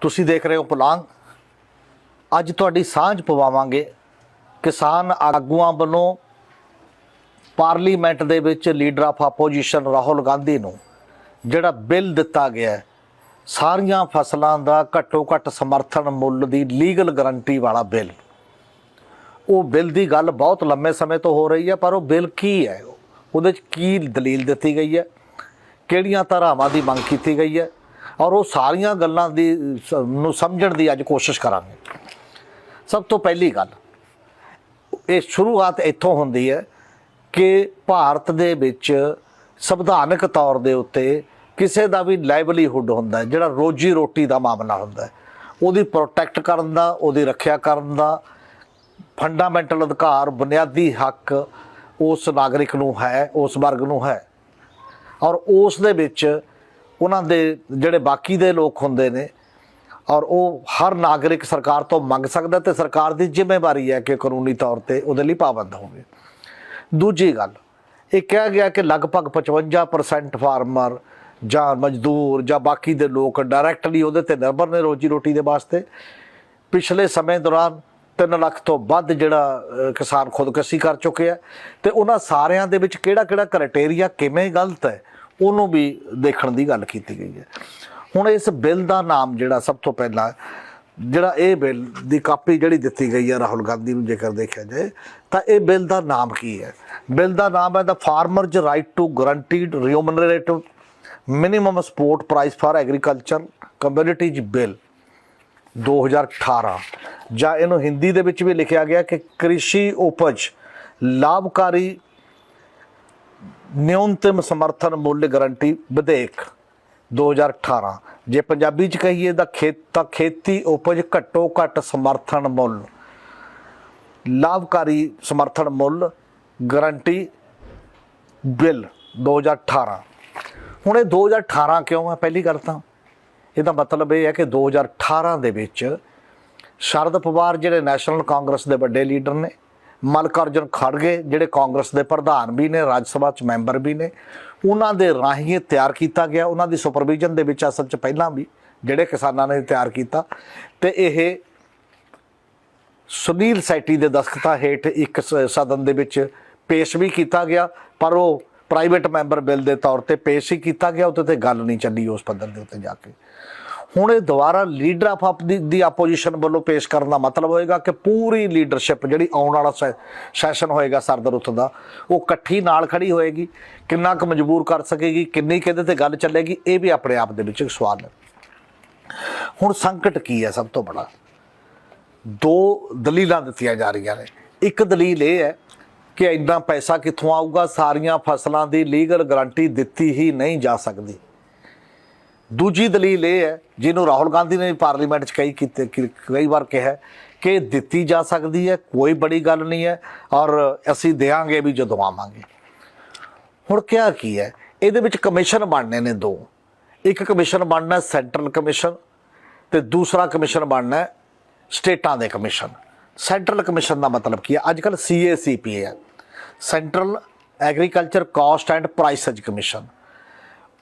ਤੁਸੀਂ ਦੇਖ ਰਹੇ ਹੋ ਪੁਲਾਂਗ। ਅੱਜ ਤੁਹਾਡੀ ਸਾਂਝ ਪਵਾਵਾਂਗੇ। ਕਿਸਾਨ ਆਗੂਆਂ ਵੱਲੋਂ ਪਾਰਲੀਮੈਂਟ ਦੇ ਵਿੱਚ leader of opposition Rahul Gandhi ਨੂੰ ਜਿਹੜਾ ਬਿੱਲ ਦਿੱਤਾ ਗਿਆ ਹੈ, ਸਾਰੀਆਂ ਫਸਲਾਂ ਦਾ ਘੱਟੋ ਘੱਟ ਸਮਰਥਨ ਮੁੱਲ ਦੀ ਲੀਗਲ ਗਾਰੰਟੀ ਵਾਲਾ ਬਿੱਲ। ਉਹ ਬਿੱਲ ਦੀ ਗੱਲ ਬਹੁਤ ਲੰਮੇ ਸਮੇਂ ਤੋਂ ਹੋ ਰਹੀ ਹੈ, ਪਰ ਉਹ ਬਿੱਲ ਕੀ ਹੈ? ਉਹਦੇ 'ਚ ਕੀ ਦਲੀਲ ਦਿੱਤੀ ਗਈ ਹੈ? ਕਿਹੜੀਆਂ ਧਾਰਾਵਾਂ ਦੀ ਮੰਗ ਕੀਤੀ ਗਈ ਹੈ? ਔਰ ਉਹ ਸਾਰੀਆਂ ਗੱਲਾਂ ਦੀ, ਸ- ਨੂੰ ਸਮਝਣ ਦੀ ਅੱਜ ਕੋਸ਼ਿਸ਼ ਕਰਾਂਗੇ। ਸਭ ਤੋਂ ਪਹਿਲੀ ਗੱਲ, ਇਹ ਸ਼ੁਰੂਆਤ ਇੱਥੋਂ ਹੁੰਦੀ ਹੈ ਕਿ ਭਾਰਤ ਦੇ ਵਿੱਚ ਸੰਵਿਧਾਨਕ ਤੌਰ ਦੇ ਉੱਤੇ ਕਿਸੇ ਦਾ ਵੀ ਲਾਇਵਲੀਹੁੱਡ ਹੁੰਦਾ ਜਿਹੜਾ ਰੋਜੀ ਰੋਟੀ ਦਾ ਮਾਮਲਾ ਹੁੰਦਾ ਉਹਦੀ ਪ੍ਰੋਟੈਕਟ ਕਰਨ ਦਾ, ਉਹਦੀ ਰੱਖਿਆ ਕਰਨ ਦਾ ਫੰਡਾਮੈਂਟਲ ਅਧਿਕਾਰ, ਬੁਨਿਆਦੀ ਹੱਕ ਉਸ ਨਾਗਰਿਕ ਨੂੰ ਹੈ, ਉਸ ਵਰਗ ਨੂੰ ਹੈ। ਔਰ ਉਸ ਦੇ ਵਿੱਚ ਉਹਨਾਂ ਦੇ ਜਿਹੜੇ ਬਾਕੀ ਦੇ ਲੋਕ ਹੁੰਦੇ ਨੇ ਔਰ ਉਹ ਹਰ ਨਾਗਰਿਕ ਸਰਕਾਰ ਤੋਂ ਮੰਗ ਸਕਦਾ ਤੇ ਸਰਕਾਰ ਦੀ ਜ਼ਿੰਮੇਵਾਰੀ ਹੈ ਕਿ ਕਾਨੂੰਨੀ ਤੌਰ ਤੇ ਉਹਦੇ ਲਈ ਪਾਬੰਦ ਹੋਵੇ। ਦੂਜੀ ਗੱਲ, ਇਹ ਕਿਹਾ ਗਿਆ ਕਿ ਲਗਭਗ 55% ਫਾਰਮਰ ਜਾਂ ਮਜ਼ਦੂਰ ਜਾਂ ਬਾਕੀ ਦੇ ਲੋਕ ਡਾਇਰੈਕਟਲੀ ਉਹਦੇ ਤੇ ਨਿਰਭਰ ਨੇ ਰੋਜੀ ਰੋਟੀ ਦੇ ਵਾਸਤੇ। ਪਿਛਲੇ ਸਮੇਂ ਦੌਰਾਨ 3 ਲੱਖ ਤੋਂ ਵੱਧ ਜਿਹੜਾ ਕਿਸਾਨ ਖੁਦਕਸ਼ੀ ਕਰ ਚੁੱਕੇ ਆ ਤੇ ਉਹਨਾਂ ਸਾਰਿਆਂ ਦੇ ਵਿੱਚ ਕਿਹੜਾ ਕਿਹੜਾ ਕ੍ਰਾਈਟੇਰੀਆ ਕਿਵੇਂ ਗਲਤ ਹੈ? ਉਹਨੂੰ ਵੀ ਦੇਖਣ ਦੀ ਗੱਲ ਕੀਤੀ ਗਈ ਹੈ। ਹੁਣ ਇਸ ਬਿੱਲ ਦਾ ਨਾਮ ਜਿਹੜਾ ਸਭ ਤੋਂ ਪਹਿਲਾਂ ਜਿਹੜਾ ਇਹ ਬਿੱਲ ਦੀ ਕਾਪੀ ਜਿਹੜੀ ਦਿੱਤੀ ਗਈ ਹੈ ਰਾਹੁਲ ਗਾਂਧੀ ਨੂੰ ਜੇਕਰ ਦੇਖਿਆ ਜਾਏ, ਤਾਂ ਇਹ ਬਿੱਲ ਦਾ ਨਾਮ ਕੀ ਹੈ? ਬਿੱਲ ਦਾ ਨਾਮ ਹੈ the farmers right to guaranteed remunerative minimum support price for agriculture communities bill 2018 ਜਾਂ ਇਹਨੂੰ ਹਿੰਦੀ ਦੇ ਵਿੱਚ ਵੀ ਲਿਖਿਆ ਗਿਆ ਕਿ ਕ੍ਰਿਸ਼ੀ ਉਪਜ ਲਾਭਕਾਰੀ ਨਿਊਨਤਮ ਸਮਰਥਨ ਮੁੱਲ ਗਾਰੰਟੀ ਵਿਧੇਇਕ 2018 ਜੇ ਪੰਜਾਬੀ ਚ ਕਹੀਏ ਤਾਂ ਖੇਤ ਤਾਂ ਖੇਤੀ ਉਪਜ ਘੱਟੋ ਘੱਟ ਸਮਰਥਨ ਮੁੱਲ ਲਾਭਕਾਰੀ ਸਮਰਥਨ ਮੁੱਲ ਗਾਰੰਟੀ ਬਿੱਲ 2018 ਹੁਣ ਇਹ 2018 ਕਿਉਂ ਹੈ ਪਹਿਲੀ ਗੱਲ ਤਾਂ ਇਹਦਾ ਮਤਲਬ ਇਹ ਹੈ ਕਿ 2018 ਦੇ ਵਿੱਚ ਸ਼ਰਦ ਪਵਾਰ ਜਿਹੜੇ ਨੈਸ਼ਨਲ ਕਾਂਗਰਸ ਦੇ ਵੱਡੇ ਲੀਡਰ ਨੇ ਮਲਕਾਰਜੁਨ ਖੜਗੇ ਜਿਹੜੇ ਕਾਂਗਰਸ ਦੇ ਪ੍ਰਧਾਨ ਵੀ ਨੇ, ਰਾਜ ਸਭਾ ਚ ਮੈਂਬਰ ਵੀ ਨੇ। ਉਹਨਾਂ ਦੇ ਰਾਹੀਂ ਇਹ ਤਿਆਰ ਕੀਤਾ ਗਿਆ। ਉਹਨਾਂ ਦੀ ਸੁਪਰਵਿਜ਼ਨ ਦੇ ਵਿੱਚ ਅਸਲ ਚ ਪਹਿਲਾਂ ਵੀ ਜਿਹੜੇ ਕਿਸਾਨਾਂ ਨੇ ਤਿਆਰ ਕੀਤਾ। ਤੇ ਇਹ ਸੁਨੀਲ ਸੈਟੀ ਦੇ ਦਸਖਤਾਂ ਹੇਠ ਇੱਕ ਸ- ਸਦਨ ਦੇ ਵਿੱਚ ਪੇਸ਼ ਵੀ ਕੀਤਾ ਗਿਆ। ਪਰ ਉਹ ਪ੍ਰਾਈਵੇਟ ਮੈਂਬਰ ਬਿੱਲ ਦੇ ਤੌਰ ਤੇ ਪੇਸ਼ ਹੀ ਕੀਤਾ ਗਿਆ। ਉੱਤੇ ਤੇ ਗੱਲ ਨਹੀਂ ਚੱਲੀ ਉਸ ਪੱਧਰ ਦੇ ਉੱਤੇ ਜਾ ਕੇ। ਹੁਣ ਇਹ ਦੁਬਾਰਾ ਲੀਡਰ ਆਫ ਆਪ ਦੀ ਦੀ ਆਪੋਜੀਸ਼ਨ ਵੱਲੋਂ ਪੇਸ਼ ਕਰਨ ਦਾ ਮਤਲਬ ਹੋਏਗਾ ਕਿ ਪੂਰੀ ਲੀਡਰਸ਼ਿਪ ਜਿਹੜੀ ਆਉਣ ਵਾਲਾ ਸੈ- ਸੈਸ਼ਨ ਹੋਏਗਾ ਸਰਦਰ ਰੁੱਤ ਦਾ, ਉਹ ਇਕੱਠੀ ਨਾਲ ਖੜੀ ਹੋਏਗੀ, ਕਿੰਨਾ ਕੁ ਮਜਬੂਰ ਕਰ ਸਕੇਗੀ, ਕਿੰਨੀ ਕਿਹਦੇ ਤੇ ਗੱਲ ਚੱਲੇਗੀ, ਇਹ ਵੀ ਆਪਣੇ ਆਪ ਦੇ ਵਿੱਚ ਇੱਕ ਸਵਾਲ ਹੈ। ਹੁਣ ਸੰਕਟ ਕੀ ਹੈ ਸਭ ਤੋਂ ਬੜਾ? ਦੋ ਦਲੀਲਾਂ ਦਿੱਤੀਆਂ ਜਾ ਰਹੀਆਂ ਨੇ। ਇੱਕ ਦਲੀਲ ਇਹ ਹੈ ਕਿ ਇੰਨਾ ਪੈਸਾ ਕਿੱਥੋਂ ਆਊਗਾ, ਸਾਰੀਆਂ ਫਸਲਾਂ ਦੀ ਲੀਗਲ ਗਾਰੰਟੀ ਦਿੱਤੀ ਹੀ ਨਹੀਂ ਜਾ ਸਕਦੀ। ਦੂਜੀ ਦਲੀਲ ਇਹ ਹੈ, ਜਿਹਨੂੰ ਰਾਹੁਲ ਗਾਂਧੀ ਨੇ ਵੀ ਪਾਰਲੀਮੈਂਟ 'ਚ ਕਈ ਕੀਤੇ, ਕਿ- ਕਈ ਵਾਰ ਕਿਹਾ ਕਿ ਦਿੱਤੀ ਜਾ ਸਕਦੀ ਹੈ, ਕੋਈ ਬੜੀ ਗੱਲ ਨਹੀਂ ਹੈ, ਔਰ ਅਸੀਂ ਦੇਾਂਗੇ ਵੀ ਜਦੋਂ ਆਵਾਂਗੇ। ਹੁਣ ਕਿਹਾ ਕੀ ਹੈ? ਇਹਦੇ ਵਿੱਚ ਕਮਿਸ਼ਨ ਬਣਨੇ ਨੇ ਦੋ। ਇੱਕ ਕਮਿਸ਼ਨ ਬਣਨਾ ਸੈਂਟਰਲ ਕਮਿਸ਼ਨ ਤੇ ਦੂਸਰਾ ਕਮਿਸ਼ਨ ਬਣਨਾ ਸਟੇਟਾਂ ਦੇ ਕਮਿਸ਼ਨ। ਸੈਂਟਰਲ ਕਮਿਸ਼ਨ ਦਾ ਮਤਲਬ ਕੀ ਹੈ? ਅੱਜ ਕੱਲ ਸੀਏਸੀਪੀ ਹੈ। Central agriculture cost and prices commission.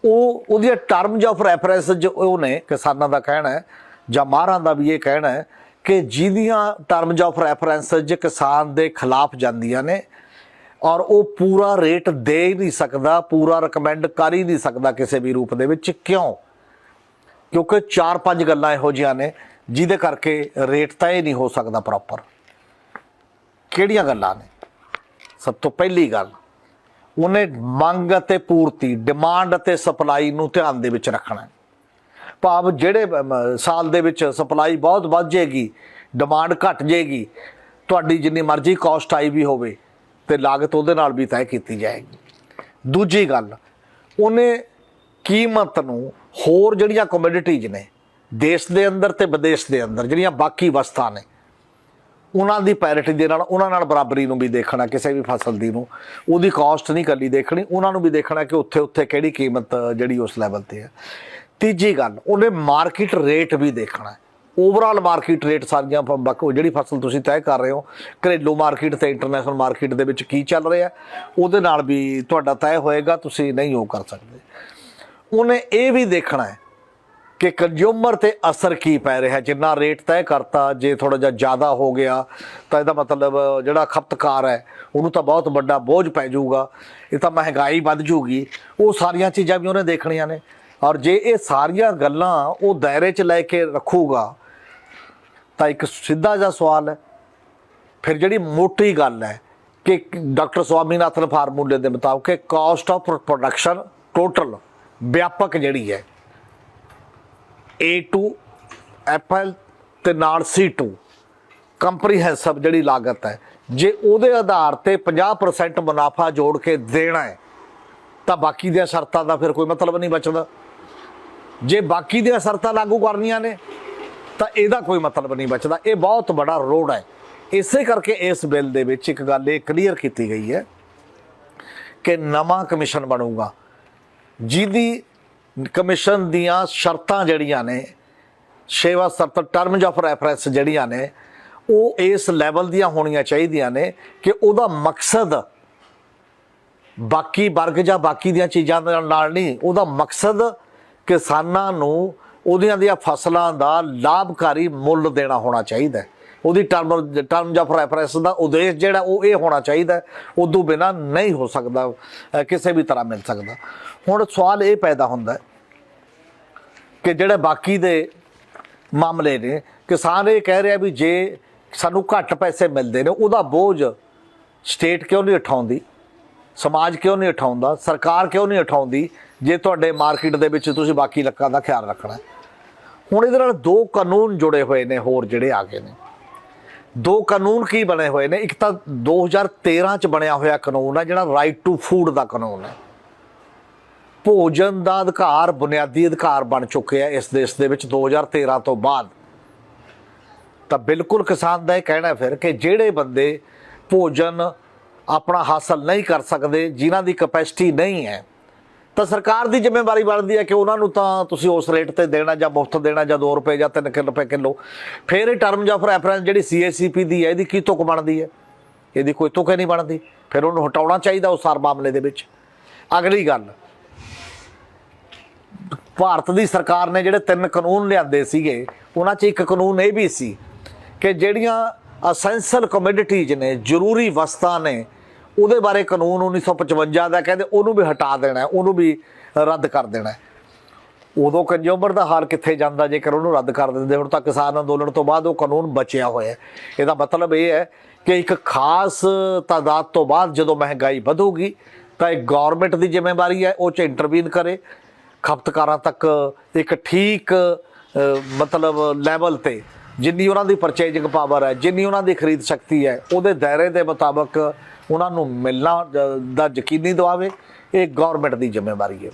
ਉਹ, ਉਹਦੀਆਂ ਟਰਮਸ ਆਫ ਰੈਫਰੈਂਸ ਜੋ ਉਹ ਨੇ, ਕਿਸਾਨਾਂ ਦਾ ਕਹਿਣਾ ਹੈ, ਜਾਂ ਮਾਹਰਾਂ ਦਾ ਵੀ ਇਹ ਕਹਿਣਾ ਹੈ ਕਿ ਜਿਹਦੀਆਂ ਟਰਮਸ ਆਫ ਰੈਫਰੈਂਸ ਜੇ ਕਿਸਾਨ ਦੇ ਖਿਲਾਫ ਜਾਂਦੀਆਂ ਨੇ ਔਰ ਉਹ ਪੂਰਾ ਰੇਟ ਦੇ ਹੀ ਨਹੀਂ ਸਕਦਾ, ਪੂਰਾ ਰეკਮੈਂਡ ਕਰ ਹੀ ਨਹੀਂ ਸਕਦਾ ਕਿਸੇ ਵੀ ਰੂਪ ਦੇ ਵਿੱਚ ਕਿਉਂ? ਕਿਉਂਕਿ ਚਾਰ ਪੰਜ ਗੱਲਾਂ ਇਹੋ ਜਿਹੀਆਂ ਨੇ, ਜਿਹਦੇ ਕਰਕੇ ਰੇਟ ਤਾਂ ਇਹ ਨਹੀਂ ਹੋ ਸਕਦਾ ਪ੍ਰੋਪਰ ਕਿਹੜੀਆਂ ਗੱਲਾਂ ਨੇ? ਸਭ ਤੋਂ ਪਹਿਲੀ ਗੱਲ ਉਹਨੇ ਮੰਗ ਅਤੇ ਪੂਰਤੀ ਡਿਮਾਂਡ ਅਤੇ ਸਪਲਾਈ ਨੂੰ ਧਿਆਨ ਦੇ ਵਿੱਚ ਰੱਖਣਾ ਹੈ। ਭਾਵ ਜਿਹੜੇ ਸਾਲ ਦੇ ਵਿੱਚ ਸਪਲਾਈ ਬਹੁਤ ਵੱਧ ਜਾਏਗੀ ਡਿਮਾਂਡ ਘਟ ਜਾਏਗੀ, ਤੁਹਾਡੀ ਜਿੰਨੀ ਮਰਜ਼ੀ ਕਾਸਟ ਆਈ ਵੀ ਹੋਵੇ ਤੇ ਲਾਗਤ ਉਹਦੇ ਨਾਲ ਵੀ ਤੈਅ ਕੀਤੀ ਜਾਏਗੀ। ਦੂਜੀ ਗੱਲ, ਉਹਨੇ ਕੀਮਤ ਨੂੰ ਹੋਰ ਜਿਹੜੀਆਂ ਕਮੋਡਿਟੀਜ਼ ਨੇ, ਦੇਸ਼ ਦੇ ਅੰਦਰ ਤੇ ਵਿਦੇਸ਼ ਦੇ ਅੰਦਰ, ਜਿਹੜੀਆਂ ਬਾਕੀ ਵਸਤਾਂ ਨੇ ਉਹਨਾਂ ਦੀ ਪੈਰਿਟੀ ਦੇ ਨਾਲ, ਉਹਨਾਂ ਨਾਲ ਬਰਾਬਰੀ ਨੂੰ ਵੀ ਦੇਖਣਾ, ਕਿਸੇ ਵੀ ਫਸਲ ਦੀ ਨੂੰ। ਉਹਦੀ ਕਾਸਟ ਨਹੀਂ ਕੱਲੀ ਦੇਖਣੀ, ਉਹਨਾਂ ਨੂੰ ਵੀ ਦੇਖਣਾ ਕਿ ਉੱਥੇ ਉੱਥੇ ਕਿਹੜੀ ਕੀਮਤ, ਜਿਹੜੀ ਉਸ ਲੈਵਲ ਤੇ ਹੈ। ਤੀਜੀ ਗੱਲ, ਉਹਨੇ ਮਾਰਕੀਟ ਰੇਟ ਵੀ ਦੇਖਣਾ ਹੈ। ਓਵਰਆਲ ਮਾਰਕੀਟ ਰੇਟ ਸਾਰੀਆਂ ਪ- ਜਿਹੜੀ ਫਸਲ ਤੁਸੀਂ ਤੈਅ ਕਰ ਰਹੇ ਹੋ, ਘਰੇਲੂ ਮਾਰਕੀਟ ਤੇ ਇੰਟਰਨੈਸ਼ਨਲ ਮਾਰਕੀਟ ਦੇ ਵਿੱਚ ਕੀ ਚੱਲ ਰਿਹਾ ਉਹਦੇ ਨਾਲ ਵੀ ਤੁਹਾਡਾ ਤੈਅ ਹੋਏਗਾ, ਤੁਸੀਂ ਨਹੀਂ ਉਹ ਕਰ ਸਕਦੇ। ਉਹਨੇ ਇਹ ਵੀ ਦੇਖਣਾ ਹੈ ਕਿ ਕੰਜ਼ਿਊਮਰ ਤੇ ਅਸਰ ਕੀ ਪੈ ਰਿਹਾ? ਜਿੰਨਾ ਰੇਟ ਤੈਅ ਕਰਤਾ, ਜੇ ਥੋੜਾ ਜਿਹਾ ਜ਼ਿਆਦਾ ਹੋ ਗਿਆ, ਤਾਂ ਇਹਦਾ ਮਤਲਬ ਜਿਹੜਾ ਖਪਤਕਾਰ ਹੈ, ਉਹਨੂੰ ਤਾਂ ਬਹੁਤ ਵੱਡਾ ਬੋਝ ਪੈ ਜਾਊਗਾ। ਇਹ ਤਾਂ ਮਹਿੰਗਾਈ ਵੱਧ ਜੂਗੀ ਉਹ ਸਾਰੀਆਂ ਚੀਜ਼ਾਂ ਵੀ ਉਹਨੇ ਦੇਖਣੀਆਂ ਨੇ। ਔਰ ਜੇ ਇਹ ਸਾਰੀਆਂ ਗੱਲਾਂ ਉਹ ਦਾਇਰੇ 'ਚ ਲੈ ਕੇ ਰੱਖੂਗਾ, ਤਾਂ ਇੱਕ ਸਿੱਧਾ ਜਿਹਾ ਸਵਾਲ ਹੈ। ਫਿਰ ਜਿਹੜੀ ਮੋਟੀ ਗੱਲ ਹੈ ਕਿ ਡਾਕਟਰ ਸਵਾਮੀਨਾਥਨ ਫਾਰਮੂਲੇ ਦੇ ਮੁਤਾਬਕ ਕਿ ਕਾਸਟ ਆਫ ਪ੍ਰੋਡਕਸ਼ਨ ਟੋਟਲ ਵਿਆਪਕ ਜਿਹੜੀ ਹੈ A2 ਐਪਲ ਤੇ ਨਾਲ C2 ਕੰਪਰੀਹੈਂਸਿਵ ਜਿਹੜੀ ਲਾਗਤ ਹੈ, ਜੇ ਉਹਦੇ ਆਧਾਰ ਤੇ 50% ਮੁਨਾਫਾ ਜੋੜ ਕੇ ਦੇਣਾ ਹੈ, ਤਾਂ ਬਾਕੀ ਦੀਆਂ ਸ਼ਰਤਾਂ ਦਾ ਫਿਰ ਕੋਈ ਮਤਲਬ ਨਹੀਂ ਬਚਦਾ। ਜੇ ਬਾਕੀ ਦੀਆਂ ਸ਼ਰਤਾਂ ਲਾਗੂ ਕਰਨੀਆਂ ਨੇ, ਤਾਂ ਇਹਦਾ ਕੋਈ ਮਤਲਬ ਨਹੀਂ ਬਚਦਾ। ਇਹ ਬਹੁਤ ਬੜਾ ਰੋਡ ਹੈ। ਇਸੇ ਕਰਕੇ ਇਸ ਬਿੱਲ ਦੇ ਵਿੱਚ ਇੱਕ ਗੱਲ ਇਹ ਕਲੀਅਰ ਕੀਤੀ ਗਈ ਹੈ ਕਿ ਨਵਾਂ ਕਮਿਸ਼ਨ ਬਣੂਗਾ, ਜਿਹਦੀ ਕਮਿਸ਼ਨ ਦੀਆਂ ਸ਼ਰਤਾਂ ਜਿਹੜੀਆਂ ਨੇ ਸੇਵਾ ਸ਼ਰਤ ਟਰਮਸ ਆਫ ਰੈਫਰੈਂਸ ਜਿਹੜੀਆਂ ਨੇ, ਉਹ ਇਸ ਲੈਵਲ ਦੀਆਂ ਹੋਣੀਆਂ ਚਾਹੀਦੀਆਂ ਨੇ ਕਿ ਉਹਦਾ ਮਕਸਦ ਬਾਕੀ ਵਰਗ ਜਾਂ ਬਾਕੀ ਦੀਆਂ ਚੀਜ਼ਾਂ ਦੇ ਨਾਲ ਨਹੀਂ, ਉਹਦਾ ਮਕਸਦ ਕਿਸਾਨਾਂ ਨੂੰ ਉਹਦੀਆਂ ਦੀਆਂ ਫਸਲਾਂ ਦਾ ਲਾਭਕਾਰੀ ਮੁੱਲ ਦੇਣਾ ਹੋਣਾ ਚਾਹੀਦਾ ਹੈ। ਉਹਦੀ ਟਰਮ ਟਰਮ ਆਫ ਰੈਫਰੈਂਸ ਦਾ ਉਦੇਸ਼ ਜਿਹੜਾ ਉਹ ਇਹ ਹੋਣਾ ਚਾਹੀਦਾ ਉਦੋਂ ਬਿਨਾ ਨਹੀਂ ਹੋ ਸਕਦਾ ਕਿਸੇ ਵੀ ਤਰ੍ਹਾਂ ਮਿਲ ਸਕਦਾ। ਹੁਣ ਸਵਾਲ ਇਹ ਪੈਦਾ ਹੁੰਦਾ ਕਿ ਜਿਹੜੇ ਬਾਕੀ ਦੇ ਮਾਮਲੇ ਨੇ, ਕਿਸਾਨ ਇਹ ਕਹਿ ਰਿਹਾ ਵੀ ਜੇ ਸਾਨੂੰ ਘੱਟ ਪੈਸੇ ਮਿਲਦੇ ਨੇ, ਉਹਦਾ ਬੋਝ ਸਟੇਟ ਕਿਉਂ ਨਹੀਂ ਉਠਾਉਂਦੀ? ਸਮਾਜ ਕਿਉਂ ਨਹੀਂ ਉਠਾਉਂਦਾ? ਸਰਕਾਰ ਕਿਉਂ ਨਹੀਂ ਉਠਾਉਂਦੀ? ਜੇ ਤੁਹਾਡੇ ਮਾਰਕੀਟ ਦੇ ਵਿੱਚ ਤੁਸੀਂ ਬਾਕੀ ਲੱਕਾਂ ਦਾ ਖਿਆਲ ਰੱਖਣਾ ਹੁਣ ਇਹਦੇ ਨਾਲ ਦੋ ਕਾਨੂੰਨ ਜੁੜੇ ਹੋਏ ਨੇ, ਹੋਰ ਜਿਹੜੇ ਆ ਗਏ ਨੇ। ਦੋ ਕਾਨੂੰਨ ਕੀ ਬਣੇ ਹੋਏ ਨੇ? ਇੱਕ ਤਾਂ 2013 ਚ ਬਣਿਆ ਹੋਇਆ ਕਾਨੂੰਨ ਹੈ, ਜਿਹੜਾ ਰਾਈਟ ਟੂ ਫੂਡ ਦਾ ਕਾਨੂੰਨ ਹੈ। ਭੋਜਨ ਦਾ ਅਧਿਕਾਰ, ਬੁਨਿਆਦੀ ਅਧਿਕਾਰ ਬਣ ਚੁੱਕਿਆ ਇਸ ਦੇਸ਼ ਦੇ ਵਿੱਚ 2013 ਤੋਂ ਬਾਅਦ। ਤਾਂ ਬਿਲਕੁਲ ਕਿਸਾਨ ਦਾ ਇਹ ਕਹਿਣਾ ਫਿਰ ਕਿ ਜਿਹੜੇ ਬੰਦੇ ਭੋਜਨ ਆਪਣਾ ਹਾਸਲ ਨਹੀਂ ਕਰ ਸਕਦੇ, ਜਿਨ੍ਹਾਂ ਦੀ ਕਪੈਸਿਟੀ ਨਹੀਂ ਹੈ ਤਾਂ ਸਰਕਾਰ ਦੀ ਜ਼ਿੰਮੇਵਾਰੀ ਬਣਦੀ ਹੈ ਕਿ ਉਹਨਾਂ ਨੂੰ ਤਾਂ ਤੁਸੀਂ ਉਸ ਰੇਟ ਤੇ ਦੇਣਾ ਜਾਂ ਮੁਫਤ ਦੇਣਾ ਜਾਂ 2 ਰੁਪਏ ਜਾਂ 3 ਰੁਪਏ ਕਿਲੋ। ਫਿਰ ਇਹ ਟਰਮਸ ਆਫ ਰੈਫਰੈਂਸ ਜਿਹੜੀ ਸੀਏਸੀਪੀ ਦੀ ਹੈ, ਇਹਦੀ ਕੀ ਤੁਕ ਬਣਦੀ ਹੈ? ਇਹਦੀ ਕੋਈ ਤੁਕ ਨਹੀਂ ਬਣਦੀ। ਫਿਰ ਉਹਨੂੰ ਹਟਾਉਣਾ ਚਾਹੀਦਾ ਉਸ ਸਾਰ ਮਾਮਲੇ ਦੇ ਵਿੱਚ। ਅਗਲੀ ਗੱਲ। ਭਾਰਤ ਦੀ ਸਰਕਾਰ ਨੇ ਜਿਹੜੇ ਤਿੰਨ ਕਾਨੂੰਨ ਲਿਆਂਦੇ ਸੀਗੇ, ਉਹਨਾਂ 'ਚ ਇੱਕ ਕਾਨੂੰਨ ਇਹ ਵੀ ਸੀ ਕਿ ਜਿਹੜੀਆਂ ਅਸੈਂਸ਼ੀਅਲ ਕਮੋਡਿਟੀਜ਼ ਨੇ, ਜ਼ਰੂਰੀ ਵਸਤਾਂ ਨੇ ਉਹਦੇ ਬਾਰੇ ਕਾਨੂੰਨ 1955 ਦਾ ਕਹਿੰਦੇ ਉਹਨੂੰ ਵੀ ਹਟਾ ਦੇਣਾ ਉਹਨੂੰ ਵੀ ਰੱਦ ਕਰ ਦੇਣਾ ਉਦੋਂ ਕੰਜ਼ਿਊਮਰ ਦਾ ਹਾਲ ਕਿੱਥੇ ਜਾਂਦਾ, ਜੇਕਰ ਉਹਨੂੰ ਰੱਦ ਕਰ ਦਿੰਦੇ, ਹੁਣ ਤਾਂ ਕਿਸਾਨ ਅੰਦੋਲਨ ਤੋਂ ਬਾਅਦ ਉਹ ਕਾਨੂੰਨ ਬਚਿਆ ਹੋਇਆ ਹੈ। ਇਹਦਾ ਮਤਲਬ ਇਹ ਹੈ ਕਿ ਇੱਕ ਖਾਸ ਤਾਦਾਦ ਤੋਂ ਬਾਅਦ ਜਦੋਂ ਮਹਿੰਗਾਈ ਵਧੂਗੀ, ਤਾਂ ਇਹ ਗਵਰਨਮੈਂਟ ਦੀ ਜ਼ਿੰਮੇਵਾਰੀ ਹੈ, ਉਹ ਚ ਇੰਟਰਵੀਨ ਕਰੇ। ਖਪਤਕਾਰਾਂ ਤੱਕ ਇੱਕ ਠੀਕ ਮਤਲਬ ਲੈਵਲ ਤੇ ਜਿੰਨੀ ਉਹਨਾਂ ਦੀ ਪਰਚੇਜਿੰਗ ਪਾਵਰ ਹੈ, ਜਿੰਨੀ ਉਹਨਾਂ ਦੀ ਖਰੀਦ ਸ਼ਕਤੀ ਹੈ, ਉਹਦੇ ਦਾਇਰੇ ਦੇ ਮੁਤਾਬਕ ਉਹਨਾਂ ਨੂੰ ਮਿਲਣਾ ਦਾ ਯਕੀਨੀ ਦਵਾਵੇ, ਇਹ ਗਵਰਨਮੈਂਟ ਦੀ ਜ਼ਿੰਮੇਵਾਰੀ ਹੈ।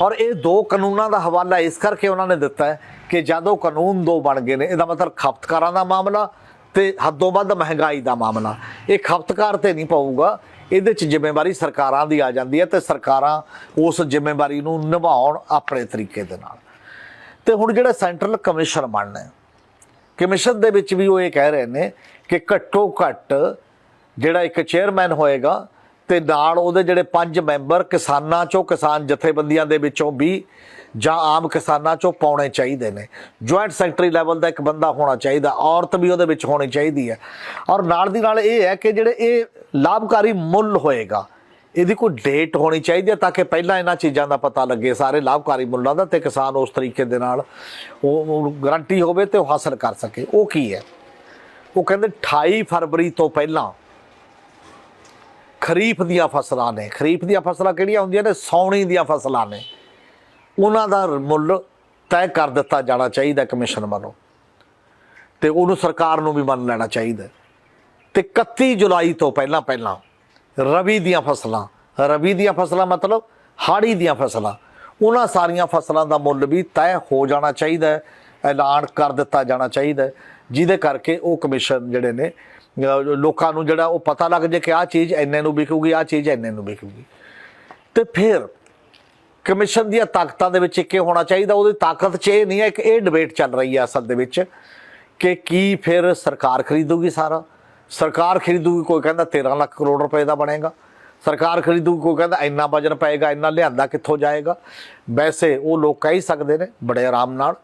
ਔਰ ਇਹ ਦੋ ਕਾਨੂੰਨਾਂ ਦਾ ਹਵਾਲਾ ਇਸ ਕਰਕੇ ਉਹਨਾਂ ਨੇ ਦਿੱਤਾ ਹੈ ਕਿ ਜਦੋਂ ਕਾਨੂੰਨ ਦੋ ਬਣ ਗਏ ਨੇ, ਇਹਦਾ ਮਤਲਬ ਖਪਤਕਾਰਾਂ ਦਾ ਮਾਮਲਾ ਤੇ ਹੱਦੋਂ ਵੱਧ ਮਹਿੰਗਾਈ ਦਾ ਮਾਮਲਾ। ਇਹ ਖਪਤਕਾਰ ਤੇ ਨਹੀਂ ਪਊਗਾ, ਇਹਦੇ ਚ ਜ਼ਿੰਮੇਵਾਰੀ ਸਰਕਾਰਾਂ ਦੀ ਆ ਜਾਂਦੀ ਹੈ ਤੇ ਸਰਕਾਰਾਂ ਉਸ ਜ਼ਿੰਮੇਵਾਰੀ ਨੂੰ ਨਿਭਾਉਣ ਆਪਣੇ ਤਰੀਕੇ ਦੇ ਨਾਲ। ਤੇ ਹੁਣ ਜਿਹੜਾ ਸੈਂਟਰਲ ਕਮਿਸ਼ਨ ਬਣਨਾ ਹੈ ਕਮਿਸ਼ਨ ਦੇ ਵਿੱਚ ਵੀ ਉਹ ਇਹ ਕਹਿ ਰਹੇ ਨੇ ਕਿ ਘੱਟੋ ਘੱਟ ਜਿਹੜਾ ਇੱਕ ਚੇਅਰਮੈਨ ਹੋਏਗਾ ਤੇ ਨਾਲ ਉਹਦੇ ਜਿਹੜੇ ਪੰਜ ਮੈਂਬਰ ਕਿਸਾਨਾਂ ਚੋਂ ਕਿਸਾਨ ਜਥੇਬੰਦੀਆਂ ਦੇ ਵਿੱਚੋਂ ਵੀ ਜਾਂ ਆਮ ਕਿਸਾਨਾਂ ਚੋਂ ਪਾਉਣੇ ਚਾਹੀਦੇ ਨੇ। ਜੁਆਇੰਟ ਸੈਕਟਰੀ ਲੈਵਲ ਦਾ ਇੱਕ ਬੰਦਾ ਹੋਣਾ ਚਾਹੀਦਾ, ਔਰਤ ਵੀ ਉਹਦੇ ਵਿੱਚ ਹੋਣੀ ਚਾਹੀਦੀ ਹੈ। ਔਰ ਨਾਲ ਦੀ ਨਾਲ ਇਹ ਹੈ ਕਿ ਜਿਹੜੇ ਇਹ ਲਾਭਕਾਰੀ ਮੁੱਲ ਹੋਏਗਾ ਇਹਦੀ ਕੋਈ ਡੇਟ ਹੋਣੀ ਚਾਹੀਦੀ ਹੈ ਤਾਂ ਕਿ ਪਹਿਲਾਂ ਇਹਨਾਂ ਚੀਜ਼ਾਂ ਦਾ ਪਤਾ ਲੱਗੇ, ਸਾਰੇ ਲਾਭਕਾਰੀ ਮੁੱਲਾਂ ਦਾ ਤੇ ਕਿਸਾਨ ਉਸ ਤਰੀਕੇ ਦੇ ਨਾਲ ਉਹ ਗਰੰਟੀ ਹੋਵੇ ਤੇ ਉਹ ਹਾਸਲ ਕਰ ਸਕੇ। ਉਹ ਕੀ ਹੈ? ਉਹ ਕਹਿੰਦੇ 28 ਫਰਵਰੀ ਤੋਂ ਪਹਿਲਾਂ ਖਰੀਫ ਦੀਆਂ ਫਸਲਾਂ ਨੇ। ਖਰੀਫ ਦੀਆਂ ਫਸਲਾਂ ਕਿਹੜੀਆਂ ਹੁੰਦੀਆਂ ਨੇ? ਸੌਣੀ ਦੀਆਂ ਫਸਲਾਂ ਨੇ। ਉਹਨਾਂ ਦਾ ਮੁੱਲ ਤੈਅ ਕਰ ਦਿੱਤਾ ਜਾਣਾ ਚਾਹੀਦਾ ਕਮਿਸ਼ਨ ਵੱਲੋਂ ਤੇ ਉਹਨੂੰ ਸਰਕਾਰ ਨੂੰ ਵੀ ਮੰਨ ਲੈਣਾ ਚਾਹੀਦਾ। ਤੇ 31 ਜੁਲਾਈ ਤੋਂ ਪਹਿਲਾਂ ਪਹਿਲਾਂ ਰਬੀ ਦੀਆਂ ਫਸਲਾਂ। ਰਬੀ ਦੀਆਂ ਫਸਲਾਂ ਮਤਲਬ ਹਾੜੀ ਦੀਆਂ ਫਸਲਾਂ। ਉਹਨਾਂ ਸਾਰੀਆਂ ਫਸਲਾਂ ਦਾ ਮੁੱਲ ਵੀ ਤੈਅ ਹੋ ਜਾਣਾ ਚਾਹੀਦਾ ਹੈ, ਐਲਾਨ ਕਰ ਦਿੱਤਾ ਜਾਣਾ ਚਾਹੀਦਾ ਹੈ, ਜਿਹਦੇ ਕਰਕੇ ਉਹ ਕਮਿਸ਼ਨ ਜਿਹੜੇ ਨੇ ਲੋਕਾਂ ਨੂੰ ਜਿਹੜਾ ਉਹ ਪਤਾ ਲੱਗ ਜੇ ਕਿ ਆਹ ਚੀਜ਼ ਇੰਨੇ ਨੂੰ ਵਿਕੂਗੀ, ਆਹ ਚੀਜ਼ ਇੰਨੇ ਨੂੰ ਵਿਕੂਗੀ। ਤੇ ਫਿਰ ਕਮਿਸ਼ਨ ਦੀਆਂ ਤਾਕਤਾਂ ਦੇ ਵਿੱਚ ਇੱਕ ਇਹ ਹੋਣਾ ਚਾਹੀਦਾ, ਉਹਦੀ ਤਾਕਤ 'ਚ ਇਹ ਨਹੀਂ ਹੈ ਕਿ ਇਹ ਡਿਬੇਟ ਚੱਲ ਰਹੀ ਹੈ ਅਸਲ ਦੇ ਵਿੱਚ ਕਿ ਕੀ ਫਿਰ ਸਰਕਾਰ ਖਰੀਦੂਗੀ ਸਾਰਾ। ਸਰਕਾਰ ਖਰੀਦੂਗੀ, ਕੋਈ ਕਹਿੰਦਾ 13 ਲੱਖ ਕਰੋੜ ਰੁਪਏ ਦਾ ਬਣੇਗਾ। ਸਰਕਾਰ ਖਰੀਦੂਗੀ, ਕੋਈ ਕਹਿੰਦਾ ਇੰਨਾ ਵਜਨ ਪਏਗਾ, ਇੰਨਾ ਲਿਆਂਦਾ ਕਿੱਥੋਂ ਜਾਏਗਾ। ਵੈਸੇ ਉਹ ਲੋਕ ਕਹਿ ਹੀ ਸਕਦੇ ਨੇ, ਬੜੇ ਆਰਾਮ ਨਾਲ,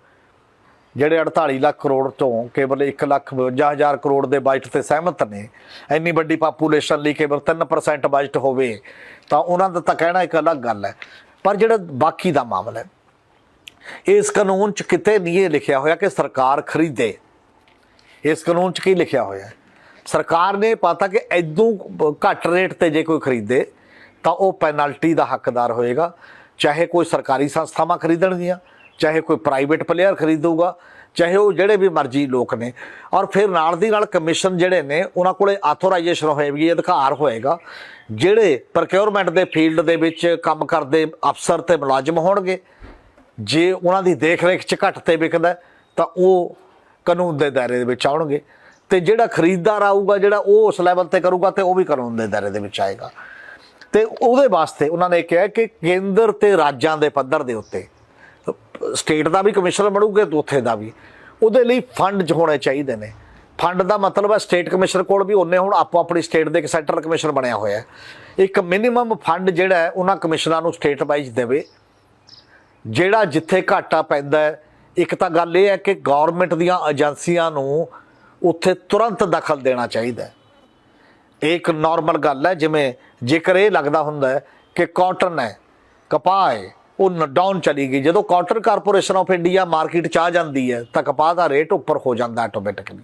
ਜਿਹੜੇ 48 ਲੱਖ ਕਰੋੜ ਤੋਂ ਕੇਵਲ 1 ਲੱਖ 52 ਹਜ਼ਾਰ ਕਰੋੜ ਦੇ ਬਜਟ ਤੇ ਸਹਿਮਤ ਨੇ, ਇੰਨੀ ਵੱਡੀ ਪਾਪੂਲੇਸ਼ਨ ਲਈ ਕੇਵਲ 3% ਬਜਟ ਹੋਵੇ, ਤਾਂ ਉਹਨਾਂ ਦਾ ਤਾਂ ਕਹਿਣਾ ਇੱਕ ਅਲੱਗ ਗੱਲ ਹੈ। ਪਰ ਜਿਹੜਾ ਬਾਕੀ ਦਾ ਮਾਮਲਾ ਹੈ, ਇਸ ਕਾਨੂੰਨ 'ਚ ਕਿਤੇ ਨਹੀਂ ਇਹ ਲਿਖਿਆ ਹੋਇਆ ਕਿ ਸਰਕਾਰ ਖਰੀਦੇ। ਇਸ ਕਾਨੂੰਨ 'ਚ ਕੀ ਲਿਖਿਆ ਹੋਇਆ ਹੈ? ਸਰਕਾਰ ਨੇ ਪਤਾ ਕਿ ਐਦੋਂ ਘੱਟ ਰੇਟ ਤੇ ਜੇ ਕੋਈ ਖਰੀਦੇ, ਤਾਂ ਉਹ ਪੈਨਲਟੀ ਦਾ ਹੱਕਦਾਰ ਹੋਏਗਾ। ਚਾਹੇ ਕੋਈ ਸਰਕਾਰੀ ਸੰਸਥਾਵਾਂ ਖਰੀਦਣਗੀਆਂ, ਚਾਹੇ ਕੋਈ ਪ੍ਰਾਈਵੇਟ ਪਲੇਅਰ ਖਰੀਦੂਗਾ, ਚਾਹੇ ਉਹ ਜਿਹੜੇ ਵੀ ਮਰਜ਼ੀ ਲੋਕ ਨੇ। ਔਰ ਫਿਰ ਨਾਲ ਦੀ ਨਾਲ ਕਮਿਸ਼ਨ ਜਿਹੜੇ ਨੇ, ਉਹਨਾਂ ਕੋਲੇ ਆਥੋਰਾਈਜੇਸ਼ਨ ਹੋਏਗੀ, ਅਧਿਕਾਰ ਹੋਏਗਾ। ਜਿਹੜੇ ਪ੍ਰੋਕਿਉਰਮੈਂਟ ਦੇ ਫੀਲਡ ਦੇ ਵਿੱਚ ਕੰਮ ਕਰਦੇ ਅਫਸਰ ਤੇ ਮੁਲਾਜ਼ਮ ਹੋਣਗੇ, ਜੇ ਉਹਨਾਂ ਦੀ ਦੇਖ-ਰੇਖ 'ਚ ਘੱਟ ਤੇ ਵਿਕਦਾ, ਤਾਂ ਉਹ ਕਾਨੂੰਨ ਦੇ ਦਾਇਰੇ ਦੇ ਵਿੱਚ ਆਉਣਗੇ। ਤੇ ਜਿਹੜਾ ਖਰੀਦਦਾਰ ਆਊਗਾ, ਜਿਹੜਾ ਉਹ ਉਸ ਲੈਵਲ ਤੇ ਕਰੂਗਾ ਤੇ ਉਹ ਵੀ ਕਾਨੂੰਨ ਦੇ ਦਾਇਰੇ ਦੇ ਵਿੱਚ ਆਏਗਾ। ਤੇ ਉਹਦੇ ਵਾਸਤੇ ਉਹਨਾਂ ਨੇ ਕਿਹਾ ਕਿ ਕੇਂਦਰ ਤੇ ਰਾਜਾਂ ਦੇ ਪੱਧਰ ਦੇ ਉੱਤੇ, ਸਟੇਟ ਦਾ ਵੀ ਕਮਿਸ਼ਨਰ ਬਣੂਗੇ ਤੇ ਉੱਥੇ ਦਾ ਵੀ। ਉਹਦੇ ਲਈ ਫੰਡ ਹੋਣੇ ਚਾਹੀਦੇ ਨੇ। ਫੰਡ ਦਾ ਮਤਲਬ ਹੈ ਸਟੇਟ ਕਮਿਸ਼ਨਰ ਕੋਲ ਵੀ ਉਹਨੇ ਹੁਣ ਆਪੋ ਆਪਣੀ ਸਟੇਟ ਦੇ ਇੱਕ ਸੈਂਟਰਲ ਕਮਿਸ਼ਨਰ ਬਣਿਆ ਹੋਇਆ ਹੈ। ਇੱਕ ਮਿਨੀਮਮ ਫੰਡ ਜਿਹੜਾ ਹੈ, ਉਹਨਾਂ ਕਮਿਸ਼ਨਰਾਂ ਨੂੰ ਸਟੇਟ ਵਾਈਜ਼ ਦੇਵੇ। ਜਿਹੜਾ ਜਿੱਥੇ ਘਾਟਾ ਪੈਂਦਾ ਹੈ, ਇੱਕ ਤਾਂ ਗੱਲ ਇਹ ਹੈ ਕਿ ਗਵਰਨਮੈਂਟ ਦੀਆਂ ਏਜੰਸੀਆਂ ਨੂੰ ਉੱਥੇ ਤੁਰੰਤ ਦਖਲ ਦੇਣਾ ਚਾਹੀਦਾ ਇਹ ਇੱਕ ਨਾਰਮਲ ਗੱਲ ਹੈ, ਜਿਵੇਂ ਜੇਕਰ ਇਹ ਲੱਗਦਾ ਹੁੰਦਾ ਕਿ ਕਾਟਨ ਹੈ, ਕਪਾਹ ਹੈ, ਉਹ ਡਾਊਨ ਚਲੀ ਗਈ। ਜਦੋਂ cotton corporation of India market ਚ ਆ ਜਾਂਦੀ ਹੈ, ਤਾਂ ਕਪਾਹ ਦਾ ਰੇਟ ਉੱਪਰ ਹੋ ਜਾਂਦਾ ਆਟੋਮੈਟਿਕਲੀ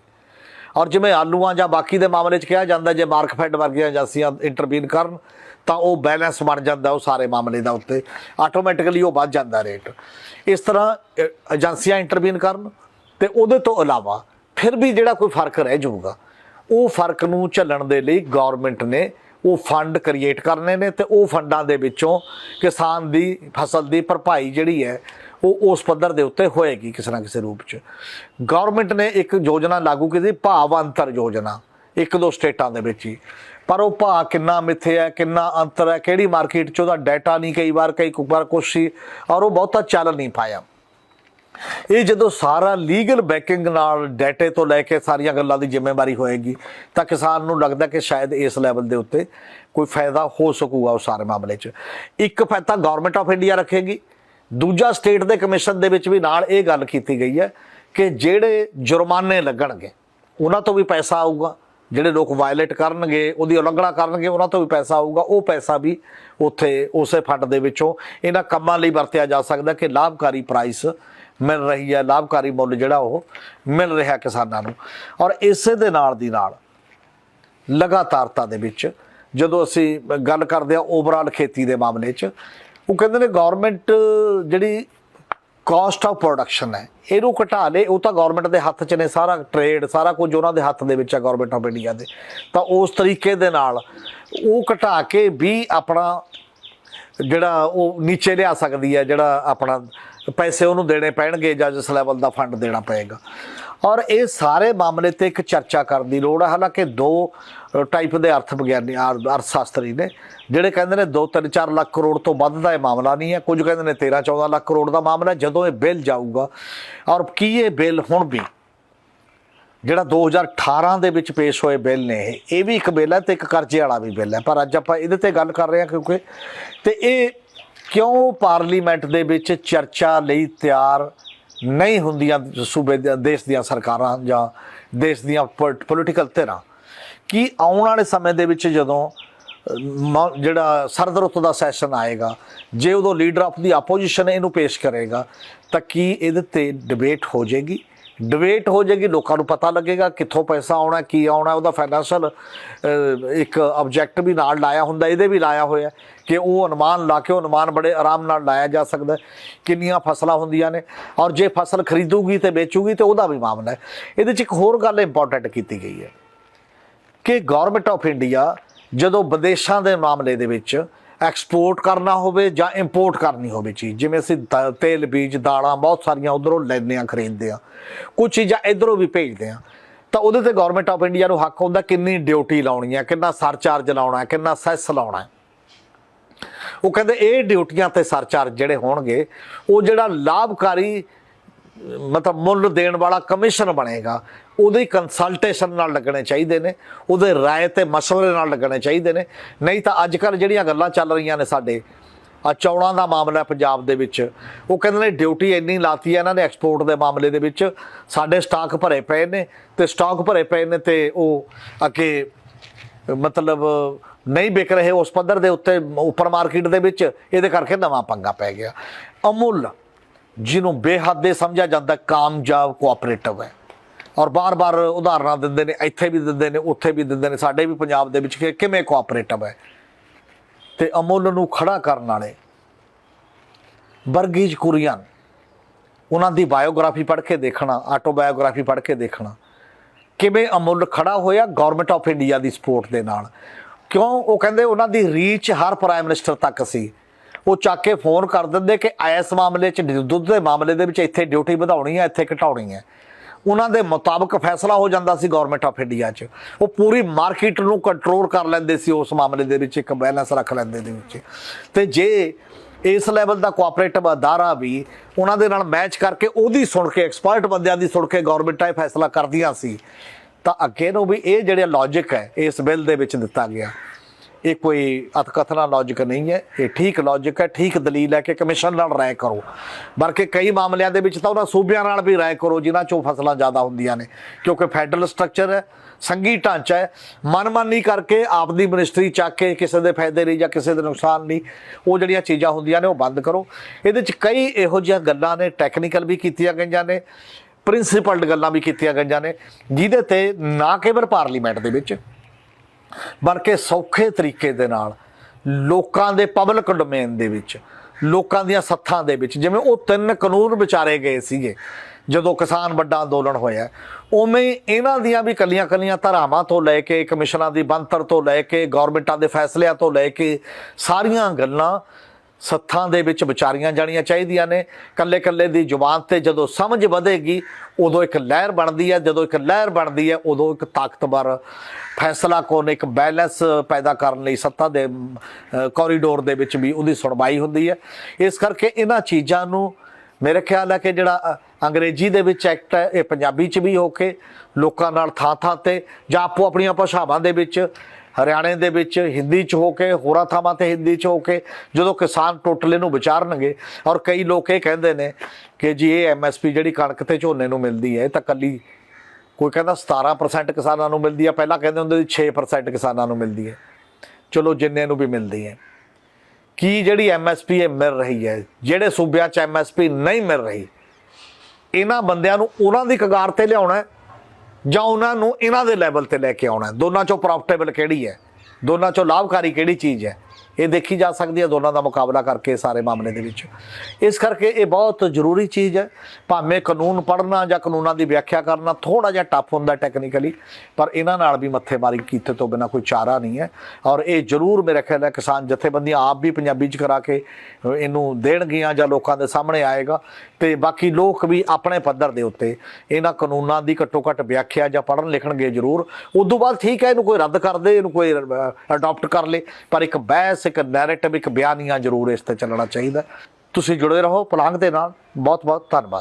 ਔਰ ਜਿਵੇਂ ਆਲੂਆਂ ਜਾਂ ਬਾਕੀ ਦੇ ਮਾਮਲੇ 'ਚ ਕਿਹਾ ਜਾਂਦਾ, ਜੇ ਮਾਰਕਫੈਡ ਵਰਗੀਆਂ ਏਜੰਸੀਆਂ ਇੰਟਰਵੀਨ ਕਰਨ, ਤਾਂ ਉਹ ਬੈਲੈਂਸ ਬਣ ਜਾਂਦਾ ਉਹ ਸਾਰੇ ਮਾਮਲੇ ਦਾ ਉੱਤੇ। ਆਟੋਮੈਟਿਕਲੀ ਉਹ ਵੱਧ ਜਾਂਦਾ ਰੇਟ ਇਸ ਤਰ੍ਹਾਂ ਏਜੰਸੀਆਂ ਇੰਟਰਵੀਨ ਕਰਨ, ਤੇ ਉਹਦੇ ਤੋਂ ਇਲਾਵਾ ਫਿਰ ਵੀ ਜਿਹੜਾ ਕੋਈ ਫ਼ਰਕ ਰਹਿ ਜਾਊਗਾ, ਉਹ ਫ਼ਰਕ ਨੂੰ ਝੱਲਣ ਦੇ ਲਈ ਗਵਰਨਮੈਂਟ ਨੇ ਉਹ ਫੰਡ ਕ੍ਰੀਏਟ ਕਰਨੇ ਨੇ ਤੇ ਉਹ ਫੰਡਾਂ ਦੇ ਵਿੱਚੋਂ ਕਿਸਾਨ ਦੀ ਫਸਲ ਦੀ ਭਰਪਾਈ ਜਿਹੜੀ ਹੈ, ਉਹ ਉਸ ਪੱਧਰ ਦੇ ਉੱਤੇ ਹੋਏਗੀ ਕਿਸੇ ਨਾ ਕਿਸੇ ਰੂਪ 'ਚ। ਗਵਰਨਮੈਂਟ ਨੇ ਇੱਕ ਯੋਜਨਾ ਲਾਗੂ ਕੀਤੀ, ਭਾਵ ਅੰਤਰ ਯੋਜਨਾ, ਇੱਕ ਦੋ ਸਟੇਟਾਂ ਦੇ ਵਿੱਚ ਹੀ। ਪਰ ਉਹ ਭਾਅ ਕਿੰਨਾ ਮਿੱਥੇ ਹੈ, ਕਿੰਨਾ ਅੰਤਰ ਹੈ, ਕਿਹੜੀ ਮਾਰਕੀਟ 'ਚ ਉਹਦਾ ਡਾਟਾ ਨਹੀਂ, ਕਈ ਵਾਰ ਕਈ ਵਾਰ ਕੁਛ ਸੀ, ਔਰ ਉਹ ਬਹੁਤਾ ਚੱਲ ਨਹੀਂ ਪਾਇਆ। ਇਹ ਜਦੋਂ ਸਾਰਾ ਲੀਗਲ ਬੈਕਿੰਗ ਨਾਲ ਡਾਟੇ ਤੋਂ ਲੈ ਕੇ ਸਾਰੀਆਂ ਗੱਲਾਂ ਦੀ ਜ਼ਿੰਮੇਵਾਰੀ ਹੋਏਗੀ, ਤਾਂ ਕਿਸਾਨ ਨੂੰ ਲੱਗਦਾ ਕਿ ਸ਼ਾਇਦ ਇਸ ਲੈਵਲ ਦੇ ਉੱਤੇ ਕੋਈ ਫਾਇਦਾ ਹੋ ਸਕੂਗਾ ਉਹ ਸਾਰੇ ਮਾਮਲੇ 'ਚ। ਇੱਕ ਫਾਇਦਾ ਗਵਰਨਮੈਂਟ ਆਫ ਇੰਡੀਆ ਰੱਖੇਗੀ। ਦੂਜਾ ਸਟੇਟ ਦੇ ਕਮਿਸ਼ਨ ਦੇ ਵਿੱਚ ਵੀ ਨਾਲ ਇਹ ਗੱਲ ਕੀਤੀ ਗਈ ਹੈ ਕਿ ਜਿਹੜੇ ਜੁਰਮਾਨੇ ਲੱਗਣਗੇ, ਉਹਨਾਂ ਤੋਂ ਵੀ ਪੈਸਾ ਆਊਗਾ। ਜਿਹੜੇ ਲੋਕ ਵਾਇਲੇਟ ਕਰਨਗੇ, ਉਹਦੀ ਉਲੰਘਣਾ ਕਰਨਗੇ, ਉਹਨਾਂ ਤੋਂ ਵੀ ਪੈਸਾ ਆਊਗਾ, ਉਹ ਪੈਸਾ ਵੀ ਉੱਥੇ ਉਸੇ ਫੰਡ ਦੇ ਵਿੱਚੋਂ ਇਹਨਾਂ ਕੰਮਾਂ ਲਈ ਵਰਤਿਆ ਜਾ ਸਕਦਾ ਕਿ ਲਾਭਕਾਰੀ ਪ੍ਰਾਈਸ ਮਿਲ ਰਹੀ ਹੈ, ਲਾਭਕਾਰੀ ਮੁੱਲ ਜਿਹੜਾ ਉਹ ਮਿਲ ਰਿਹਾ ਕਿਸਾਨਾਂ ਨੂੰ। ਔਰ ਇਸੇ ਦੇ ਨਾਲ ਦੀ ਨਾਲ ਲਗਾਤਾਰਤਾ ਦੇ ਵਿੱਚ ਜਦੋਂ ਅਸੀਂ ਗੱਲ ਕਰਦੇ ਆ ਓਵਰਆਲ ਖੇਤੀ ਦੇ ਮਾਮਲੇ 'ਚ, ਉਹ ਕਹਿੰਦੇ ਨੇ ਗਵਰਨਮੈਂਟ ਜਿਹੜੀ ਕਾਸਟ ਆਫ ਪ੍ਰੋਡਕਸ਼ਨ ਹੈ। ਇਹਨੂੰ ਘਟਾ ਲੇ ਉਹ ਤਾਂ ਗਵਰਨਮੈਂਟ ਦੇ ਹੱਥ 'ਚ ਨੇ, ਸਾਰਾ ਟ੍ਰੇਡ ਸਾਰਾ ਕੁਝ ਉਹਨਾਂ ਦੇ ਹੱਥ ਦੇ ਵਿੱਚ ਹੈ ਗਵਰਨਮੈਂਟ ਆਫ ਇੰਡੀਆ ਦੇ। ਤਾਂ ਉਸ ਤਰੀਕੇ ਦੇ ਨਾਲ ਉਹ ਘਟਾ ਕੇ ਵੀ ਆਪਣਾ ਜਿਹੜਾ ਉਹ ਨੀਚੇ ਲਿਆ ਸਕਦੀ ਹੈ, ਜਿਹੜਾ ਆਪਣਾ ਪੈਸੇ ਉਹਨੂੰ ਦੇਣੇ ਪੈਣਗੇ ਜਾਂ ਜਿਸ ਲੈਵਲ ਦਾ ਫੰਡ ਦੇਣਾ ਪਏਗਾ। ਔਰ ਇਹ ਸਾਰੇ ਮਾਮਲੇ ਤੇ ਇੱਕ ਚਰਚਾ ਕਰਨ ਦੀ ਲੋੜ ਹੈ ਹਾਲਾਂਕਿ ਦੋ ਟਾਈਪ ਦੇ ਅਰਥ ਵਿਗਿਆਨੀ, ਅਰ- ਅਰਥ ਸ਼ਾਸਤਰੀ ਨੇ, ਜਿਹੜੇ ਕਹਿੰਦੇ ਨੇ 2-3-4 ਲੱਖ ਕਰੋੜ ਤੋਂ ਵੱਧ ਦਾ ਇਹ ਮਾਮਲਾ ਨਹੀਂ ਹੈ। ਕੁਝ ਕਹਿੰਦੇ ਨੇ 13-14 ਲੱਖ ਕਰੋੜ ਦਾ ਮਾਮਲਾ ਜਦੋਂ ਇਹ ਬਿੱਲ ਜਾਊਗਾ, ਔਰ ਕੀ ਇਹ ਬਿੱਲ ਹੁਣ ਵੀ, ਜਿਹੜਾ 2018 ਦੇ ਵਿੱਚ ਪੇਸ਼ ਹੋਏ ਬਿੱਲ ਨੇ ਇਹ ਇਹ ਵੀ ਇੱਕ ਬਿੱਲ ਹੈ ਤੇ ਇੱਕ ਕਰਜ਼ੇ ਵਾਲਾ ਵੀ ਬਿੱਲ ਹੈ। ਪਰ ਅੱਜ ਆਪਾਂ ਇਹਦੇ ਤੇ ਗੱਲ ਕਰ ਰਹੇ ਹਾਂ ਕਿਉਂਕਿ ਤੇ ਇਹ ਕਿਉਂ ਪਾਰਲੀਮੈਂਟ ਦੇ ਵਿੱਚ ਚਰਚਾ ਲਈ ਤਿਆਰ ਨਹੀਂ ਹੁੰਦੀਆਂ ਸੂਬੇ ਦੀਆਂ, ਦੇਸ਼ ਦੀਆਂ ਸਰਕਾਰਾਂ ਜਾਂ ਦੇਸ਼ ਦੀਆਂ ਪੋਲੀਟੀਕਲ ਧਿਰਾਂ। ਕਿ ਆਉਣ ਵਾਲੇ ਸਮੇਂ ਦੇ ਵਿੱਚ ਜਦੋਂ ਮ- ਜਿਹੜਾ ਸਰਦ ਰੁੱਤ ਦਾ ਸੈਸ਼ਨ ਆਏਗਾ, ਜੇ ਉਦੋਂ ਲੀਡਰ ਆਫ ਦੀ ਆਪੋਜੀਸ਼ਨ ਇਹਨੂੰ ਪੇਸ਼ ਕਰੇਗਾ, ਤਾਂ ਕੀ ਇਹਦੇ ਤੇ ਡਿਬੇਟ ਹੋ ਜਾਏਗੀ? ਡਿਬੇਟ ਹੋ ਜਾਏਗੀ, ਲੋਕਾਂ ਨੂੰ ਪਤਾ ਲੱਗੇਗਾ ਕਿੱਥੋਂ ਪੈਸਾ ਆਉਣਾ, ਕੀ ਆਉਣਾ, ਉਹਦਾ ਫਾਈਨੈਂਸ਼ੀਅਲ ਇੱਕ ਆਬਜੈਕਟ ਵੀ ਨਾਲ ਲਾਇਆ ਹੁੰਦਾ, ਇਹਦੇ ਵੀ ਲਾਇਆ ਹੋਇਆ ਕਿ ਉਹ ਅਨੁਮਾਨ ਲਾ ਕੇ ਉਹ ਅਨੁਮਾਨ ਬੜੇ ਆਰਾਮ ਨਾਲ ਲਾਇਆ ਜਾ ਸਕਦਾ ਕਿੰਨੀਆਂ ਫਸਲਾਂ ਹੁੰਦੀਆਂ ਨੇ ਔਰ ਜੇ ਫਸਲ ਖਰੀਦੂਗੀ ਤੇ ਵੇਚੂਗੀ ਤੇ ਉਹਦਾ ਵੀ ਮਾਮਲਾ ਹੈ। ਇਹਦੇ 'ਚ ਇੱਕ ਹੋਰ ਗੱਲ ਇੰਪੋਰਟੈਂਟ ਕੀਤੀ ਗਈ ਹੈ ਕਿ ਗਵਰਨਮੈਂਟ ਆਫ ਇੰਡੀਆ ਜਦੋਂ ਵਿਦੇਸ਼ਾਂ ਦੇ ਮਾਮਲੇ ਦੇ ਵਿੱਚ ਐਕਸਪੋਰਟ ਕਰਨਾ ਹੋਵੇ ਜਾਂ ਇੰਪੋਰਟ ਕਰਨੀ ਹੋਵੇ ਚੀਜ਼। ਜਿਵੇਂ ਅਸੀਂ ਦ- ਤੇਲ, ਬੀਜ, ਦਾਲਾਂ ਬਹੁਤ ਸਾਰੀਆਂ ਉਧਰੋਂ ਲੈਂਦੇ ਆ ਖਰੀਦਦੇ ਆ ਕੁਝ ਚੀਜ਼ਾਂ ਇਧਰੋਂ ਵੀ ਭੇਜਦੇ ਆ ਤਾਂ ਉਹਦੇ ਤੇ ਗਵਰਨਮੈਂਟ ਆਫ ਇੰਡੀਆ ਨੂੰ ਹੱਕ ਹੁੰਦਾ ਕਿੰਨੀ ਡਿਊਟੀ ਲਾਉਣੀ ਹੈ, ਕਿੰਨਾ ਸਰਚਾਰਜ ਲਾਉਣਾ ਹੈ, ਕਿੰਨਾ ਸੈਸ ਲਾਉਣਾ ਹੈ। ਉਹ ਕਹਿੰਦੇ ਇਹ ਡਿਊਟੀਆਂ ਤੇ ਸਰਚਾਰਜ ਜਿਹੜੇ ਹੋਣਗੇ, ਉਹ ਜਿਹੜਾ ਲਾਭਕਾਰੀ ਮਤਲਬ ਮੁੱਲ ਦੇਣ ਵਾਲਾ ਕਮਿਸ਼ਨ ਬਣੇਗਾ, ਉਹਦੀ ਕੰਸਲਟੇਸ਼ਨ ਨਾਲ ਲੱਗਣੇ ਚਾਹੀਦੇ ਨੇ, ਉਹਦੇ ਰਾਏ ਤੇ ਮਸ਼ਵਰੇ ਨਾਲ ਲੱਗਣੇ ਚਾਹੀਦੇ ਨੇ। ਨਹੀਂ ਤਾਂ ਅੱਜ ਕੱਲ ਜਿਹੜੀਆਂ ਗੱਲਾਂ ਚੱਲ ਰਹੀਆਂ ਨੇ ਸਾਡੇ ਆ ਚੌਲਾਂ ਦਾ ਮਾਮਲਾ ਪੰਜਾਬ ਦੇ ਵਿੱਚ, ਉਹ ਕਹਿੰਦੇ ਨੇ ਡਿਊਟੀ ਇੰਨੀ ਲਾਤੀ ਹੈ ਇਹਨਾਂ ਨੇ ਐਕਸਪੋਰਟ ਦੇ ਮਾਮਲੇ ਦੇ ਵਿੱਚ, ਸਾਡੇ ਸਟਾਕ ਭਰੇ ਪਏ ਨੇ ਤੇ ਸਟਾਕ ਭਰੇ ਪਏ ਨੇ ਤੇ ਉਹ ਅੱਗੇ ਮਤਲਬ ਨਹੀਂ ਵਿਕ ਰਹੇ ਉਸ ਪੱਧਰ ਦੇ ਉੱਤੇ, ਉੱਪਰ ਮਾਰਕੀਟ ਦੇ ਵਿੱਚ, ਇਹਦੇ ਕਰਕੇ ਨਵਾਂ ਪੰਗਾ ਪੈ ਗਿਆ। ਅਮੁੱਲ ਜਿਹਨੂੰ ਬੇਹੱਦੇ ਸਮਝਿਆ ਜਾਂਦਾ ਕਾਮਯਾਬ ਕੋਆਪਰੇਟਿਵ ਹੈ। ਔਰ ਬਾਰ-ਬਾਰ ਉਦਾਹਰਨਾਂ ਦਿੰਦੇ ਨੇ, ਇੱਥੇ ਵੀ ਦਿੰਦੇ ਨੇ, ਉੱਥੇ ਵੀ ਦਿੰਦੇ ਨੇ, ਸਾਡੇ ਵੀ ਪੰਜਾਬ ਦੇ ਵਿੱਚ ਕਿ ਕਿਵੇਂ ਕੋਆਪਰੇਟਿਵ ਹੈ। ਤੇ ਅਮੁੱਲ ਨੂੰ ਖੜਾ ਕਰਨ ਵਾਲੇ ਬਰਗੀਜ਼ ਕੁਰੀਅਨ ਉਹਨਾਂ ਦੀ ਬਾਇਓਗ੍ਰਾਫੀ ਪੜ੍ਹ ਕੇ ਦੇਖਣਾ ਆਟੋਬਾਇਓਗ੍ਰਾਫੀ ਪੜ੍ਹ ਕੇ ਦੇਖਣਾ। ਕਿਵੇਂ ਅਮੁੱਲ ਖੜਾ ਹੋਇਆ ਗਵਰਨਮੈਂਟ ਆਫ ਇੰਡੀਆ ਦੀ ਸਪੋਰਟ ਦੇ ਨਾਲ। ਕਿਉਂ? ਉਹ ਕਹਿੰਦੇ ਉਹਨਾਂ ਦੀ ਰੀਚ ਹਰ ਪ੍ਰਾਈਮ ਮਿਨਿਸਟਰ ਤੱਕ ਸੀ। ਉਹ ਚੱਕ ਕੇ ਫੋਨ ਕਰ ਦਿੰਦੇ ਕਿ ਇਸ ਮਾਮਲੇ 'ਚ ਦੁੱਧ ਦੇ ਮਾਮਲੇ ਦੇ ਵਿੱਚ ਇੱਥੇ ਡਿਊਟੀ ਵਧਾਉਣੀ ਹੈ, ਇੱਥੇ ਘਟਾਉਣੀ ਹੈ। ਉਹਨਾਂ ਦੇ ਮੁਤਾਬਕ ਫੈਸਲਾ ਹੋ ਜਾਂਦਾ ਸੀ ਗਵਰਨਮੈਂਟ ਆਫ ਇੰਡੀਆ 'ਚ। ਉਹ ਪੂਰੀ ਮਾਰਕੀਟ ਨੂੰ ਕੰਟਰੋਲ ਕਰ ਲੈਂਦੇ ਸੀ ਉਸ ਮਾਮਲੇ ਦੇ ਵਿੱਚ, ਇੱਕ ਬੈਲੈਂਸ ਰੱਖ ਲੈਂਦੇ ਦੇ ਵਿੱਚ। ਤੇ ਜੇ ਇਸ ਲੈਵਲ ਦਾ ਕੋਆਪਰੇਟਿਵ ਅਦਾਰਾ ਵੀ ਉਹਨਾਂ ਦੇ ਨਾਲ ਮੈਚ ਕਰਕੇ ਉਹਦੀ ਸੁਣ ਕੇ ਐਕਸਪਰਟ ਬੰਦਿਆਂ ਦੀ ਸੁਣ ਕੇ ਗਵਰਨਮੈਂਟਾਂ ਇਹ ਫੈਸਲਾ ਕਰਦੀਆਂ ਸੀ, ਤਾਂ ਅੱਗੇ ਨੂੰ ਵੀ ਇਹ ਜਿਹੜੇ ਲੌਜੀਕ ਹੈ, ਇਸ ਬਿੱਲ ਦੇ ਵਿੱਚ ਦਿੱਤਾ ਗਿਆ। ਇਹ ਕੋਈ ਅਤਕਥਨਾ ਲੌਜੀਕ ਨਹੀਂ ਹੈ, ਇਹ ਠੀਕ ਲੌਜੀਕ ਹੈ, ਠੀਕ ਦਲੀਲ ਹੈ ਕਿ ਕਮਿਸ਼ਨ ਨਾਲ ਰਾਏ ਕਰੋ। ਬਲਕਿ ਕਈ ਮਾਮਲਿਆਂ ਦੇ ਵਿੱਚ ਤਾਂ ਉਹਨਾਂ ਸੂਬਿਆਂ ਨਾਲ ਵੀ ਰਾਏ ਕਰੋ, ਜਿਨ੍ਹਾਂ ਚੋਂ ਫਸਲਾਂ ਜ਼ਿਆਦਾ ਹੁੰਦੀਆਂ ਨੇ। ਕਿਉਂਕਿ ਫੈਡਰਲ ਸਟਰਕਚਰ ਹੈ, ਸੰਘੀ ਢਾਂਚਾ ਹੈ, ਮਨਮਾਨੀ ਕਰਕੇ ਆਪਦੀ ਮਿਨਿਸਟਰੀ ਚੱਕ ਕੇ ਕਿਸੇ ਦੇ ਫਾਇਦੇ ਲਈ ਜਾਂ ਕਿਸੇ ਦੇ ਨੁਕਸਾਨ ਲਈ ਉਹ ਜਿਹੜੀਆਂ ਚੀਜ਼ਾਂ ਹੁੰਦੀਆਂ ਨੇ ਉਹ ਬੰਦ ਕਰੋ। ਇਹਦੇ ਚ ਕਈ ਇਹੋ ਜਿਹੀਆਂ ਗੱਲਾਂ ਨੇ ਟੈਕਨੀਕਲ ਵੀ ਕੀਤੀਆਂ ਗਈਆਂ ਨੇ ਪ੍ਰਿੰਸੀਪਲਡ ਗੱਲਾਂ ਵੀ ਕੀਤੀਆਂ ਗਈਆਂ ਨੇ, ਜਿਹਦੇ ਤੇ ਨਾ ਕੇਵਲ ਪਾਰਲੀਮੈਂਟ ਦੇ ਵਿੱਚ ਬਲਕਿ ਸੌਖੇ ਤਰੀਕੇ ਦੇ ਨਾਲ ਲੋਕਾਂ ਦੇ ਪਬਲਿਕ ਡੋਮੇਨ ਦੇ ਵਿੱਚ, ਲੋਕਾਂ ਦੀਆਂ ਸੱਥਾਂ ਦੇ ਵਿੱਚ, ਜਿਵੇਂ ਉਹ ਤਿੰਨ ਕਾਨੂੰਨ ਵਿਚਾਰੇ ਗਏ ਸੀਗੇ, ਜਦੋਂ ਕਿਸਾਨ ਵੱਡਾ ਅੰਦੋਲਨ ਹੋਇਆ, ਉਵੇਂ ਇਹਨਾਂ ਦੀਆਂ ਵੀ ਕੱਲੀਆਂ ਕੱਲੀਆਂ ਧਾਰਾਵਾਂ ਤੋਂ ਲੈ ਕੇ, ਕਮਿਸ਼ਨਾਂ ਦੀ ਬੰਤਰ ਤੋਂ ਲੈ ਕੇ ਗਵਰਨਮੈਂਟਾਂ ਦੇ ਫੈਸਲਿਆਂ ਤੋਂ ਲੈ ਕੇ ਸਾਰੀਆਂ ਗੱਲਾਂ ਸੱਥਾਂ ਦੇ ਵਿੱਚ ਵਿਚਾਰੀਆਂ ਜਾਣੀਆਂ ਚਾਹੀਦੀਆਂ ਨੇ। ਕੱਲੇ ਕੱਲੇ ਦੀ ਜ਼ੁਬਾਨ ਤੇ ਜਦੋਂ ਸਮਝ ਵਧੇਗੀ, ਉਦੋਂ ਇੱਕ ਲਹਿਰ ਬਣਦੀ ਹੈ। ਜਦੋਂ ਇੱਕ ਲਹਿਰ ਬਣਦੀ ਹੈ, ਉਦੋਂ ਇੱਕ ਤਾਕਤਵਰ ਫੈਸਲਾ ਕੋਨ ਇੱਕ ਬੈਲੈਂਸ ਪੈਦਾ ਕਰਨ ਲਈ ਸੱਤਾ ਦੇ ਕੋਰੀਡੋਰ ਦੇ ਵਿੱਚ ਵੀ ਉਹਦੀ ਸੁਣਵਾਈ ਹੁੰਦੀ ਹੈ। ਇਸ ਕਰਕੇ ਇਹਨਾਂ ਚੀਜ਼ਾਂ ਨੂੰ ਮੇਰੇ ਖਿਆਲ ਹੈ ਕਿ ਜਿਹੜਾ ਅੰਗਰੇਜ਼ੀ ਦੇ ਵਿੱਚ ਐਕਟ ਹੈ, ਇਹ ਪੰਜਾਬੀ ਚ ਵੀ ਹੋ ਕੇ ਲੋਕਾਂ ਨਾਲ ਥਾਂ ਥਾਂ ਤੇ ਜਾਂ ਆਪੋ ਆਪਣੀਆਂ ਭਾਸ਼ਾਵਾਂ ਦੇ ਵਿੱਚ ਹਰਿਆਣੇ ਦੇ ਵਿੱਚ ਹਿੰਦੀ ਚ ਹੋ ਕੇ, ਹੋਰਾਂ ਥਾਵਾਂ ਤੇ ਹਿੰਦੀ ਚ ਹੋ ਕੇ, ਜਦੋਂ ਕਿਸਾਨ ਟੋਟਲੇ ਨੂੰ ਵਿਚਾਰਨਗੇ, ਔਰ ਕਈ ਲੋਕ ਇਹ ਕਹਿੰਦੇ ਨੇ ਕਿ ਜੀ ਇਹ ਐਮਐਸਪੀ ਜਿਹੜੀ ਕਣਕ ਤੇ ਝੋਨੇ ਨੂੰ ਮਿਲਦੀ ਹੈ, ਇਹ ਤਾਂ ਕੱਲੀ ਕੋਈ ਕਹਿੰਦਾ 17% ਕਿਸਾਨਾਂ ਨੂੰ ਮਿਲਦੀ ਹੈ, ਪਹਿਲਾਂ ਕਹਿੰਦੇ ਹੁੰਦੇ ਸੀ 6% ਕਿਸਾਨਾਂ ਨੂੰ ਮਿਲਦੀ ਹੈ। ਚਲੋ ਜਿੰਨੇ ਨੂੰ ਵੀ ਮਿਲਦੀ ਹੈ। ਕੀ ਜਿਹੜੀ ਐਮਐਸਪੀ ਇਹ ਮਿਲ ਰਹੀ ਹੈ, ਜਿਹੜੇ ਸੂਬਿਆਂ 'ਚ ਐਮਐਸਪੀ ਨਹੀਂ ਮਿਲ ਰਹੀ, ਇਹਨਾਂ ਬੰਦਿਆਂ ਨੂੰ ਉਹਨਾਂ ਦੀ ਕਗਾਰ ਤੇ ਲਿਆਉਣਾ ਹੈ? ਜਾਂ ਉਹਨਾਂ ਨੂੰ ਇਹਨਾਂ ਦੇ ਲੈਵਲ ਤੇ ਲੈ ਕੇ ਆਉਣਾ ਦੋਨਾਂ 'ਚੋਂ ਪ੍ਰੋਫਿਟੇਬਲ ਕਿਹੜੀ ਹੈ? ਦੋਨਾਂ 'ਚੋਂ ਲਾਭਕਾਰੀ ਕਿਹੜੀ ਚੀਜ਼ ਹੈ? ਇਹ ਦੇਖੀ ਜਾ ਸਕਦੀ ਹੈ ਦੋਨਾਂ ਦਾ ਮੁਕਾਬਲਾ ਕਰਕੇ ਸਾਰੇ ਮਾਮਲੇ ਦੇ ਵਿੱਚ। ਇਸ ਕਰਕੇ ਇਹ ਬਹੁਤ ਜ਼ਰੂਰੀ ਚੀਜ਼ ਹੈ। ਭਾਵੇਂ ਕਾਨੂੰਨ ਪੜ੍ਹਨਾ ਜਾਂ ਕਾਨੂੰਨਾਂ ਦੀ ਵਿਆਖਿਆ ਕਰਨਾ ਥੋੜਾ ਜਿਹਾ ਟਫ ਹੁੰਦਾ ਟੈਕਨੀਕਲੀ ਪਰ ਇਹਨਾਂ ਨਾਲ ਵੀ ਮੱਥੇਮਾਰੀ ਕੀਤੇ ਤੋਂ ਬਿਨਾ ਕੋਈ ਚਾਰਾ ਨਹੀਂ ਹੈ। ਔਰ ਇਹ ਜ਼ਰੂਰ ਮੇਰੇ ਖਿਆਲ ਹੈ ਕਿਸਾਨ ਜਥੇਬੰਦੀਆਂ ਆਪ ਵੀ ਪੰਜਾਬੀ ਚ ਕਰਾ ਕੇ ਇਹਨੂੰ ਦੇਣਗੀਆਂ ਜਾਂ ਲੋਕਾਂ ਦੇ ਸਾਹਮਣੇ ਆਏਗਾ। ਤੇ ਬਾਕੀ ਲੋਕ ਵੀ ਆਪਣੇ ਪੱਧਰ ਦੇ ਉੱਤੇ ਇਹਨਾਂ ਕਾਨੂੰਨਾਂ ਦੀ ਘੱਟੋ ਘੱਟ ਵਿਆਖਿਆ ਜਾਂ ਪੜ੍ਹਨ ਲਿਖਣਗੇ ਜ਼ਰੂਰ। ਉਦੋਂ ਬਾਅਦ ਠੀਕ ਹੈ, ਇਹਨੂੰ ਕੋਈ ਰੱਦ ਕਰ ਦੇ, ਇਹਨੂੰ ਕੋਈ ਅਡਾਪਟ ਕਰ ਲੇ। ਪਰ ਇੱਕ ਬਹਿਸ, ਇੱਕ ਨੈਰੇਟਿਵ ਇੱਕ ਬਿਆਨੀਆਂ ਜ਼ਰੂਰ ਇਸ ਤੇ ਚੱਲਣਾ ਚਾਹੀਦਾ। ਤੁਸੀਂ ਜੁੜੇ ਰਹੋ ਪਲੰਗ ਦੇ ਨਾਲ। ਬਹੁਤ ਬਹੁਤ ਧੰਨਵਾਦ।